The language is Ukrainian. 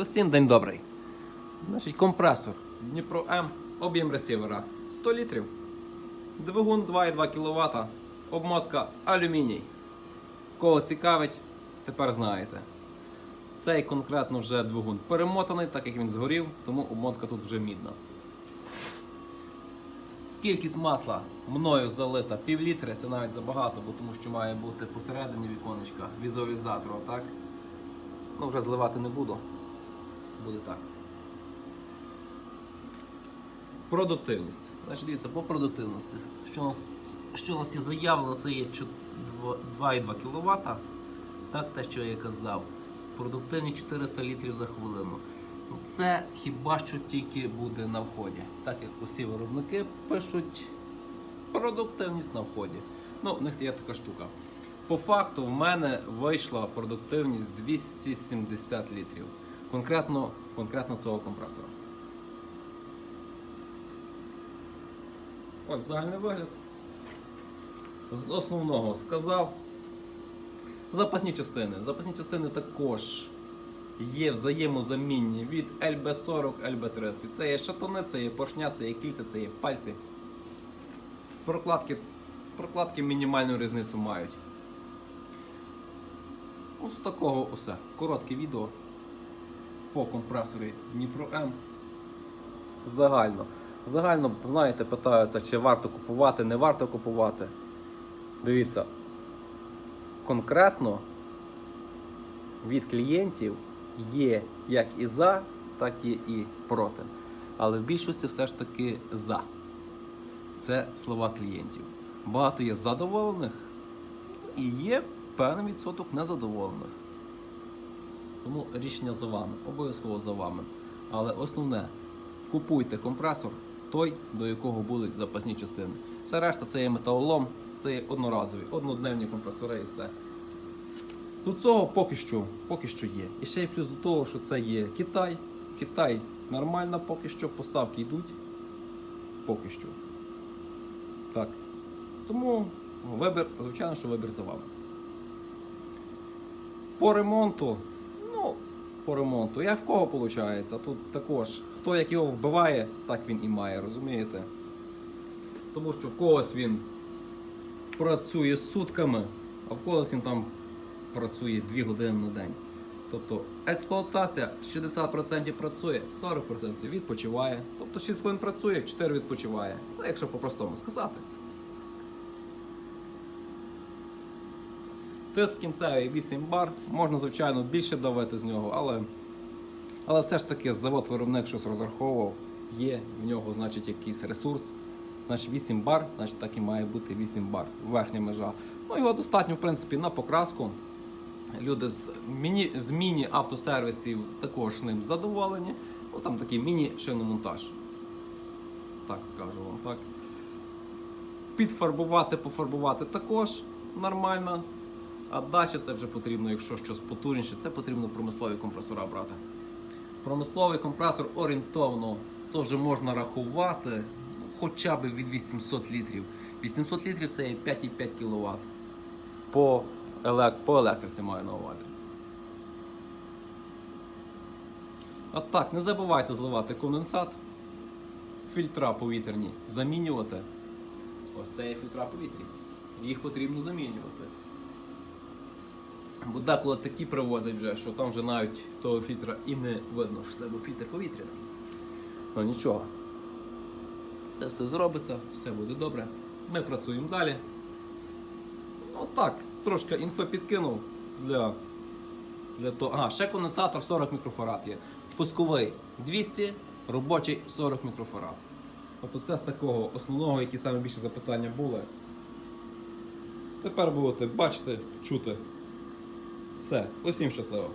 Усім день добрий. Значить, компресор Дніпро М, об'єм ресивера 100 літрів. Двигун 2,2 кВт, обмотка алюміній. Кого цікавить, тепер знаєте. Цей конкретно вже двигун перемотаний, так як він згорів, тому обмотка тут вже мідна. Кількість масла мною залита пів літри, це навіть забагато, бо тому що має бути посередині віконечка візуалізатора, так? Ну, вже зливати не буду. Буде так. Продуктивність. Значить, дивіться, по продуктивності. Що у нас, що у нас є заявлено, це є 2,2 кВт. Так, те, що я казав. Продуктивність 400 літрів за хвилину. Ну, Це хіба що тільки буде на вході. Так як усі виробники пишуть продуктивність на вході. Ну, в них є така штука. По факту в мене вийшла продуктивність 270 літрів. Конкретно, конкретно цього компресора. Ось загальний вигляд. З основного сказав. Запасні частини. Запасні частини також є взаємозамінні від LB40, LB30. Це є шатуни, це є поршня, це є кільця, це є пальці. Прокладки, прокладки мінімальну різницю мають. Ось такого усе. Коротке відео по компресорі Дніпро М. Загально. Загально, знаєте, питаються, чи варто купувати, не варто купувати. Дивіться, конкретно від клієнтів є як і за, так і і проти. Але в більшості все ж таки за. Це слова клієнтів. Багато є задоволених і є певний відсоток незадоволених. Тому рішення за вами, обов'язково за вами. Але основне, купуйте компресор той, до якого будуть запасні частини. Все решта це є металолом, це є одноразові, однодневні компресори і все. До цього поки що, поки що є. І ще й плюс до того, що це є Китай. Китай нормально поки що, поставки йдуть. Поки що. Так. Тому вибір, звичайно, що вибір за вами. По ремонту, по ремонту, як в кого виходить? Тут також, хто як його вбиває, так він і має, розумієте? Тому що в когось він працює сутками, а в когось він там працює 2 години на день. Тобто експлуатація 60% працює, 40% відпочиває. Тобто 6 хвилин працює, 4 відпочиває. Ну, якщо по-простому сказати. Тиск кінцевий 8 бар, можна, звичайно, більше давити з нього, але, але все ж таки завод-виробник щось розраховував, є в нього значить, якийсь ресурс. Значить 8 бар, значить так і має бути 8 бар, верхня межа. Ну його достатньо, в принципі, на покраску. Люди з міні, міні-автосервісів також ним задоволені. Ну там такий міні-шиномонтаж. Так скажу вам, так. Підфарбувати, пофарбувати також нормально. А далі це вже потрібно, якщо щось потужніше, це потрібно промислові компресора брати. Промисловий компресор орієнтовно теж можна рахувати ну, хоча б від 800 літрів. 800 літрів це є 5,5 кВт. По, елек... по електриці маю на увазі. А так, не забувайте зливати конденсат, фільтра повітряні замінювати. Ось це є фільтра повітряні. Їх потрібно замінювати. Бо деколи такі привозять вже, що там вже навіть того фільтра і не видно, що це був фільтр повітряний. Ну нічого. Це все зробиться, все буде добре. Ми працюємо далі. Ну так, трошки інфо підкинув для, для того. Ага, ще конденсатор 40 мікрофарад є. Пусковий 200, робочий 40 мікрофарад. Тобто це з такого основного, які саме більше запитання були. Тепер будете бачити, чути. Все, усім щасливо.